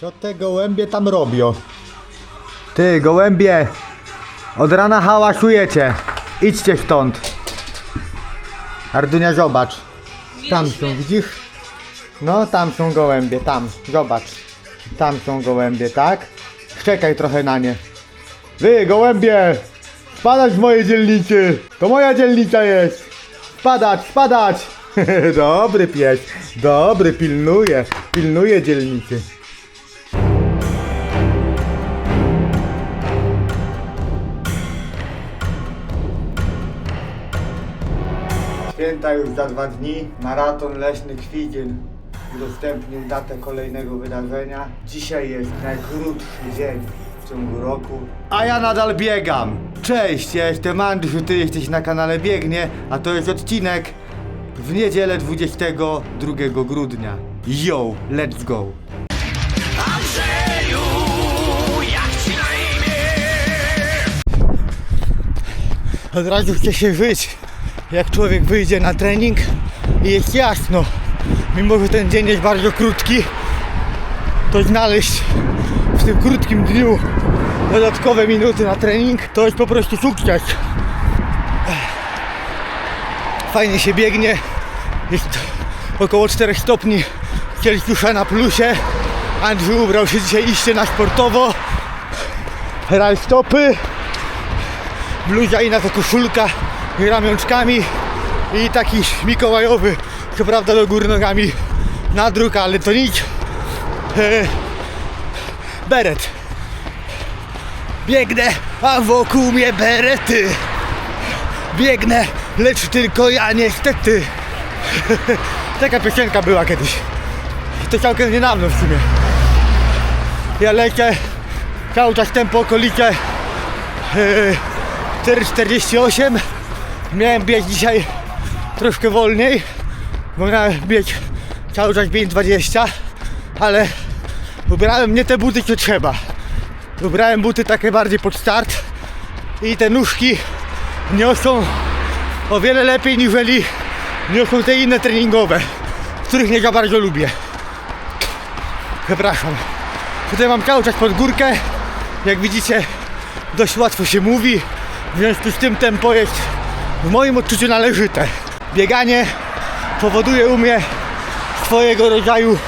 Co te gołębie tam robią? Ty, gołębie! Od rana hałasujecie. Idźcie stąd. Ardunia, zobacz. Tam są, widzisz? No, tam są gołębie, tam. Zobacz. Tam są gołębie, tak? Czekaj trochę na nie. Wy, gołębie! Spadać z mojej dzielnicy! To moja dzielnica jest! Spadać, spadać! dobry pies, dobry, pilnuje, pilnuje dzielnicy. Święta już za dwa dni, maraton Leśny Kwiciel udostępnił datę kolejnego wydarzenia. Dzisiaj jest najkrótszy dzień w ciągu roku. A ja nadal biegam. Cześć, ja jestem Andrzej, ty jesteś na kanale Biegnie, a to jest odcinek w niedzielę 22 grudnia. Yo, let's go. Andrzeju, jak ci na imię? Od razu chce się żyć, jak człowiek wyjdzie na trening i jest jasno. Mimo, że ten dzień jest bardzo krótki, to znaleźć w tym krótkim dniu dodatkowe minuty na trening to jest po prostu sukces. Fajnie się biegnie, jest około 4 stopni Celsjusza na plusie. Andrzej ubrał się dzisiaj iście na sportowo. Rajstopy bluzia i na to koszulka ramionczkami i taki mikołajowy, co prawda do góry nogami nadruk, ale to nic. E, beret. Biegnę, a wokół mnie berety. Biegnę, lecz tylko ja niestety. Taka piosenka była kiedyś. To całkiem niedawno w sumie. Ja lecę cały czas tempo okolice e, 4,48 Miałem biec dzisiaj troszkę wolniej Bo miałem biec cały czas 5,20 Ale ubrałem nie te buty co trzeba. Ubrałem buty takie bardziej pod start I te nóżki niosą o wiele lepiej niżeli niosą te inne treningowe Których nie za bardzo lubię. Przepraszam. Tutaj mam cały czas pod górkę. Jak widzicie dość łatwo się mówi, w związku z tym tempo jest w moim odczuciu należyte. Bieganie powoduje u mnie swojego rodzaju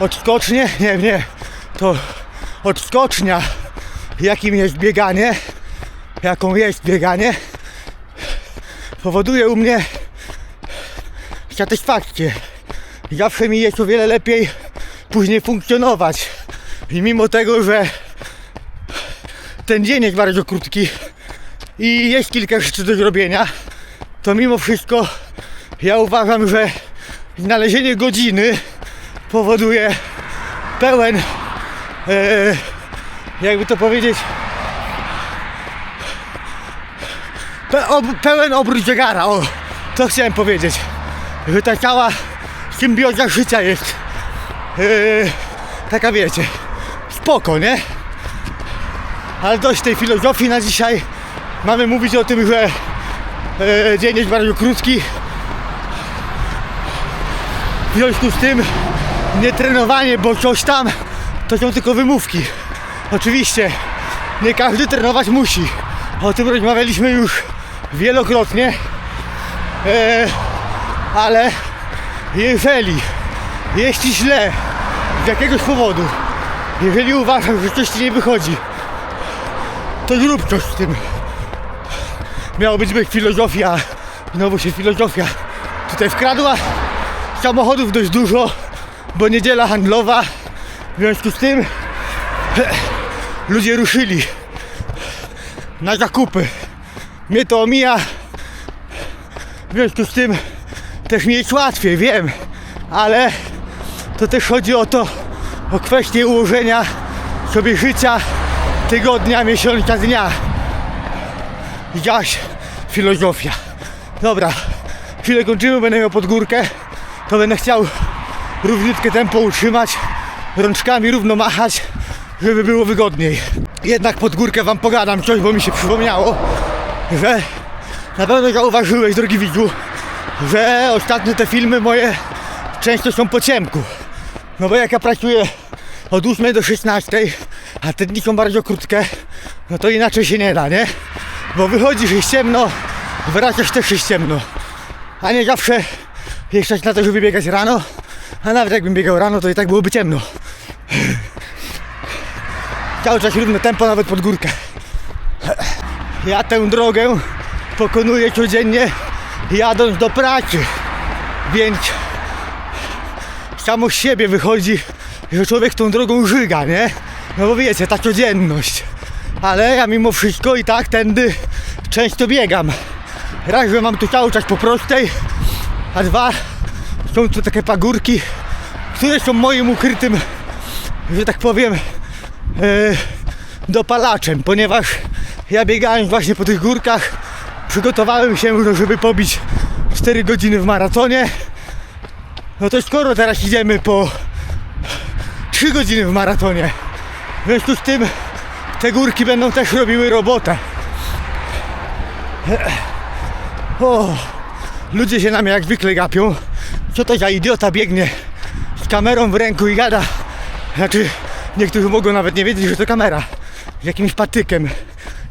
odskocznie, nie, nie, to odskocznia, jakim jest bieganie, jaką jest bieganie, powoduje u mnie satysfakcję. Zawsze mi jest o wiele lepiej później funkcjonować. I mimo tego, że ten dzień jest bardzo krótki i jest kilka rzeczy do zrobienia, to mimo wszystko ja uważam, że znalezienie godziny powoduje pełen, e, jakby to powiedzieć, pe, ob, pełen obrót zegara, o, to chciałem powiedzieć, że ta cała symbioza życia jest e, taka wiecie, spoko, nie? Ale dość tej filozofii na dzisiaj. Mamy mówić o tym, że e, dzień jest bardzo krótki. W związku z tym nie trenowanie, bo coś tam to są tylko wymówki. Oczywiście nie każdy trenować musi. O tym rozmawialiśmy już wielokrotnie. E, ale jeżeli jest ci źle z jakiegoś powodu, jeżeli uważasz, że coś ci nie wychodzi, to zrób coś z tym. Miało być być filozofia, znowu się filozofia tutaj wkradła. Samochodów dość dużo, bo niedziela handlowa. W związku z tym ludzie ruszyli na zakupy. Mnie to omija. W związku z tym też mi jest łatwiej, wiem, ale to też chodzi o to, o kwestię ułożenia sobie życia tygodnia, miesiąca, dnia. Widziałaś? Filozofia. Dobra, chwilę kończymy, będę miał pod górkę. To będę chciał równiutkie tempo utrzymać, rączkami równo machać, żeby było wygodniej. Jednak pod górkę wam pogadam coś, bo mi się przypomniało, że na pewno zauważyłeś, drogi widzu, że ostatnio te filmy moje często są po ciemku. No bo jak ja pracuję od 8 do 16, a te dni są bardzo krótkie, no to inaczej się nie da, nie? Bo wychodzisz jest ciemno, wracasz też jest ciemno. A nie zawsze jest czas na to, żeby biegać rano, a nawet jakbym biegał rano, to i tak byłoby ciemno. Cały czas równe tempo, nawet pod górkę. Ja tę drogę pokonuję codziennie jadąc do pracy, więc samo z siebie wychodzi, że człowiek tą drogą żyga, nie? No bo wiecie, ta codzienność. Ale ja mimo wszystko i tak tędy często biegam. Raz, że mam tu cały czas po prostej, a dwa, są tu takie pagórki, które są moim ukrytym, że tak powiem, e, dopalaczem, ponieważ ja biegając właśnie po tych górkach, przygotowałem się, no, żeby pobić 4 godziny w maratonie. No to skoro teraz idziemy po 3 godziny w maratonie, w związku z tym te górki będą też robiły robotę. O, ludzie się na mnie jak zwykle gapią. Co to za idiota biegnie z kamerą w ręku i gada. Znaczy, niektórzy mogą nawet nie wiedzieć, że to kamera. Z jakimś patykiem.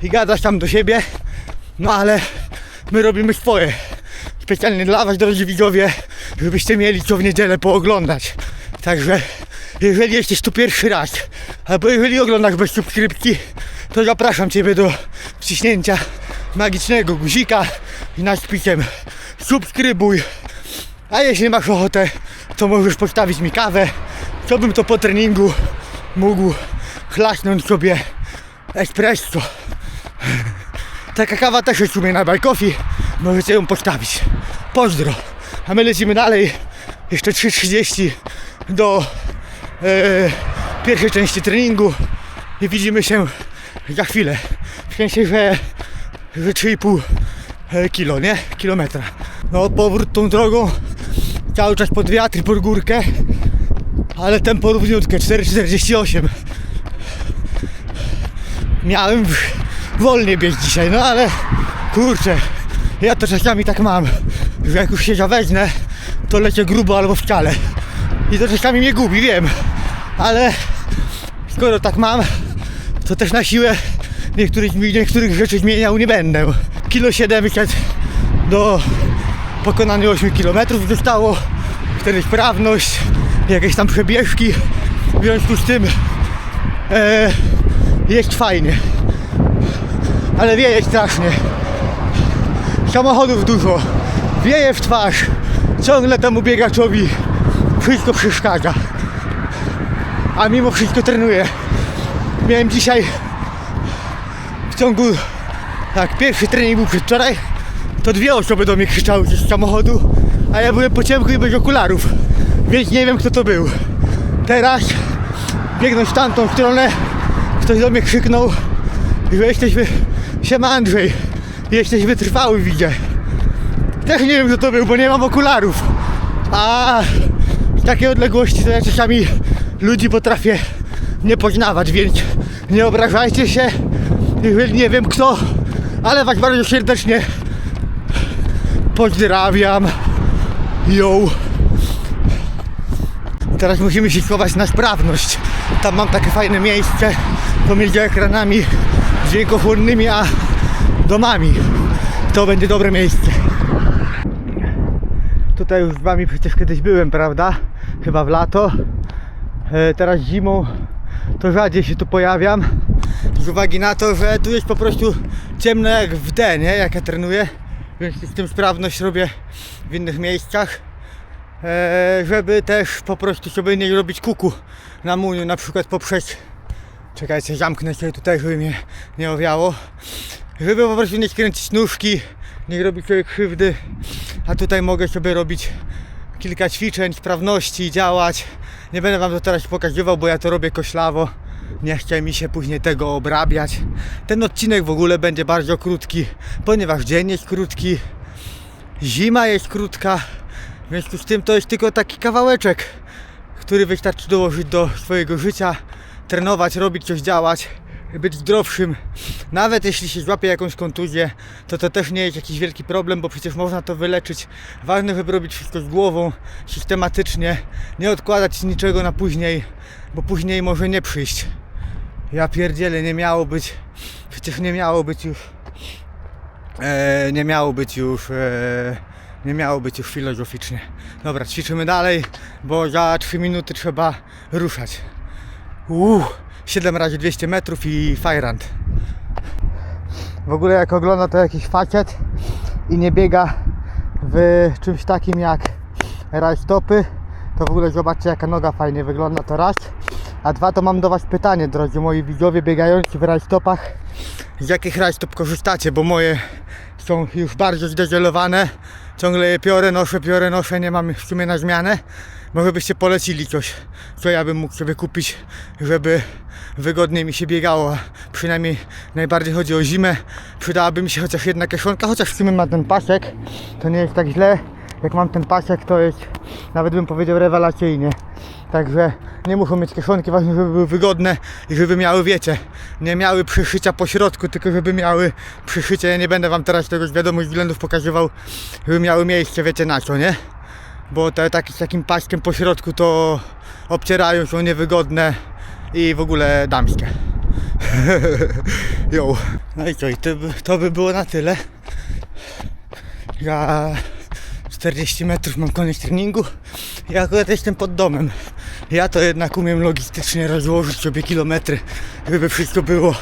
I gadasz tam do siebie. No ale my robimy swoje. Specjalnie dla was, drodzy widzowie, żebyście mieli co w niedzielę pooglądać. Także, jeżeli jesteś tu pierwszy raz, albo jeżeli oglądasz bez subskrypcji, to zapraszam Ciebie do wciśnięcia magicznego guzika i naciskiem subskrybuj. A jeśli masz ochotę, to możesz postawić mi kawę, co bym to po treningu mógł chlasnąć sobie espresso. Taka kawa też jest u mnie na bajkofi, możecie ją postawić. Pozdro. A my lecimy dalej, jeszcze 3.30 do e, pierwszej części treningu i widzimy się za chwilę. W sensie, że, że 3,5 e, kilo, nie? Kilometra. No powrót tą drogą, cały czas pod wiatr, pod górkę, ale tempo równiutkie, 4,48. Miałem wolniej biec dzisiaj, no ale kurczę, ja to czasami tak mam, że jak już się zawezmę, to lecie grubo albo w ciale. I to czasami mnie gubi, wiem, ale skoro tak mam, to też na siłę niektórych, niektórych rzeczy zmieniał nie będę. Kilo 700 do pokonania 8 km zostało, wtedy sprawność, jakieś tam przebieżki, w związku z tym e, jest fajnie, ale wieje strasznie. Samochodów dużo, wieje w twarz, ciągle temu biegaczowi wszystko przeszkadza. A mimo wszystko trenuję. Miałem dzisiaj w ciągu, tak, pierwszy trening był przedwczoraj, to dwie osoby do mnie krzyczały z samochodu, a ja byłem po ciemku i bez okularów, więc nie wiem kto to był. Teraz biegnąc w tamtą stronę, ktoś do mnie krzyknął, że jesteś wy... Siema Andrzej, jesteś wytrwały widzę. Też nie wiem kto to był, bo nie mam okularów. A z takiej odległości to ja czasami ludzi potrafię nie poznawać, więc nie obrażajcie się, jeżeli nie wiem kto, ale was bardzo serdecznie pozdrawiam. Yo. Teraz musimy się schować na sprawność. Tam mam takie fajne miejsce pomiędzy ekranami dźwiękochłonnymi a domami. To będzie dobre miejsce. Tutaj już z wami przecież kiedyś byłem, prawda? Chyba w lato. E, teraz zimą to rzadziej się tu pojawiam. Z uwagi na to, że tu jest po prostu ciemno jak w D, nie? Jak ja trenuję. Więc z tym sprawność robię w innych miejscach. E, żeby też po prostu sobie nie robić kuku na muniu, na przykład poprzez czekajcie, zamknę się tutaj, żeby mnie nie owiało żeby po prostu nie skręcić nóżki nie robić sobie krzywdy a tutaj mogę sobie robić kilka ćwiczeń, sprawności, działać nie będę wam to teraz pokazywał, bo ja to robię koślawo. Nie chce mi się później tego obrabiać. Ten odcinek w ogóle będzie bardzo krótki ponieważ dzień jest krótki zima jest krótka w związku z tym to jest tylko taki kawałeczek, który wystarczy dołożyć do swojego życia, trenować, robić coś, działać być zdrowszym. Nawet jeśli się złapie jakąś kontuzję, to to też nie jest jakiś wielki problem, bo przecież można to wyleczyć. Ważne, żeby robić wszystko z głową, systematycznie, nie odkładać niczego na później, bo później może nie przyjść. Ja pierdzielę, nie miało być, przecież nie miało być już, e, nie miało być już, e, nie miało być już filozoficznie. Dobra, ćwiczymy dalej, bo za 3 minuty trzeba ruszać. Uuu, 7 razy 200 metrów i fajrant. W ogóle jak ogląda to jakiś facet i nie biega w czymś takim jak rajstopy, to w ogóle zobaczcie jaka noga fajnie wygląda to raz. A dwa to mam do Was pytanie, drodzy moi widzowie biegający w rajstopach. Z jakich rajstop korzystacie, bo moje są już bardzo zdezelowane. Ciągle je piorę, noszę, piorę, noszę, nie mam w sumie na zmianę. Może byście polecili coś, co ja bym mógł sobie kupić, żeby wygodniej mi się biegało. Przynajmniej najbardziej chodzi o zimę. Przydałaby mi się chociaż jedna kieszonka, chociaż w sumie ma ten pasek. To nie jest tak źle. Jak mam ten pasek, to jest nawet bym powiedział rewelacyjnie. Także nie muszą mieć kieszonki, ważne, żeby były wygodne i żeby miały, wiecie, nie miały przyszycia po środku, tylko żeby miały przyszycie. Ja nie będę wam teraz tego z wiadomych względów pokazywał, żeby miały miejsce, wiecie na co, nie? Bo te takie z takim paskiem po środku to obcierają, są niewygodne i w ogóle damskie. Jo. No i co, i to to by było na tyle. Ja 40 metrów mam koniec treningu. Ja akurat jestem pod domem. Ja to jednak umiem logistycznie rozłożyć sobie kilometry, żeby wszystko było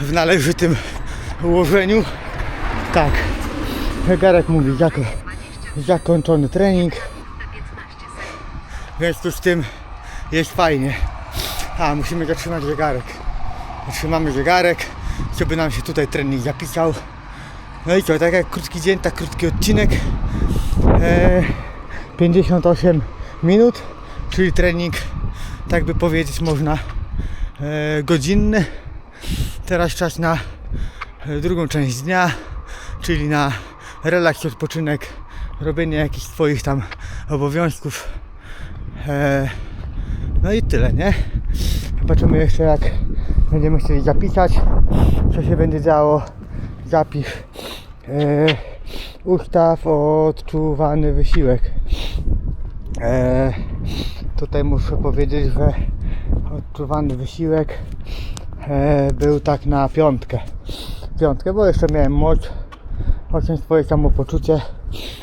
w należytym ułożeniu. Tak. Zegarek mówi zako- zakończony trening. W związku z tym jest fajnie. A, musimy zatrzymać zegarek. Zatrzymamy zegarek, żeby nam się tutaj trening zapisał. No i co, tak jak krótki dzień, tak krótki odcinek. E, 58 minut, czyli trening, tak by powiedzieć można, e, godzinny. Teraz czas na e, drugą część dnia, czyli na relaks, odpoczynek, robienie jakichś swoich tam obowiązków. E, no i tyle, nie? Zobaczymy jeszcze jak będziemy chcieli zapisać, co się będzie działo. Zapisz. E, ustaw odczuwany wysiłek. E, tutaj muszę powiedzieć, że odczuwany wysiłek e, był tak na piątkę. Piątkę, bo jeszcze miałem moc. Chociaż swoje samopoczucie.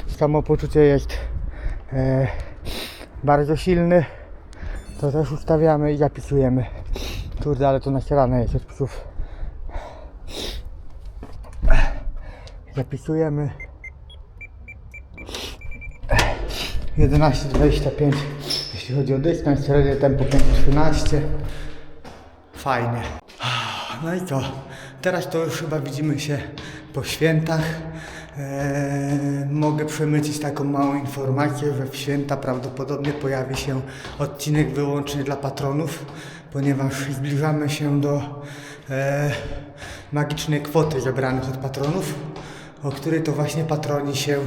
Samopoczucie jest e, bardzo silny. To też ustawiamy i zapisujemy. Kurde, ale to nasierane jest od psów. Zapisujemy 11.25 jeśli chodzi o dystans, średnie tempo 5.13 Fajnie. No i co? Teraz to już chyba widzimy się po świętach. Eee, mogę przemycić taką małą informację, że w święta prawdopodobnie pojawi się odcinek wyłącznie dla patronów, ponieważ zbliżamy się do e, magicznej kwoty zebranych od patronów, o której to właśnie patroni się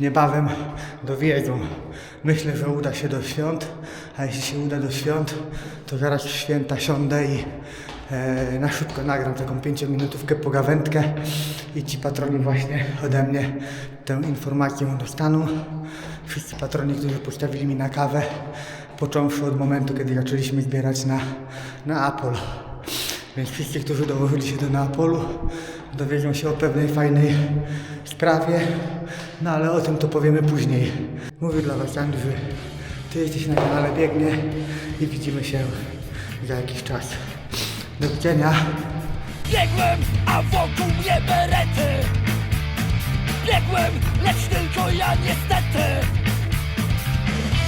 niebawem dowiedzą. Myślę, że uda się do świąt, a jeśli się uda do świąt, to zaraz w święta siądę i e, na szybko nagram taką 5-minutówkę pogawędkę i ci patroni właśnie ode mnie tę informację dostaną. Wszyscy patroni, którzy postawili mi na kawę, począwszy od momentu, kiedy zaczęliśmy zbierać na, na Apple. Więc wszyscy, którzy dołożyli się do Neapolu, dowiedzą się o pewnej fajnej sprawie, no ale o tym to powiemy później. Mówię dla Was Andrzej, Ty jesteś na kanale Biegnie i widzimy się za jakiś czas. Do widzenia. Biegłem, a wokół mnie berety Biegłem, lecz tylko ja niestety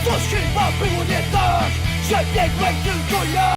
Coś chyba było nie tak Że biegłem tylko ja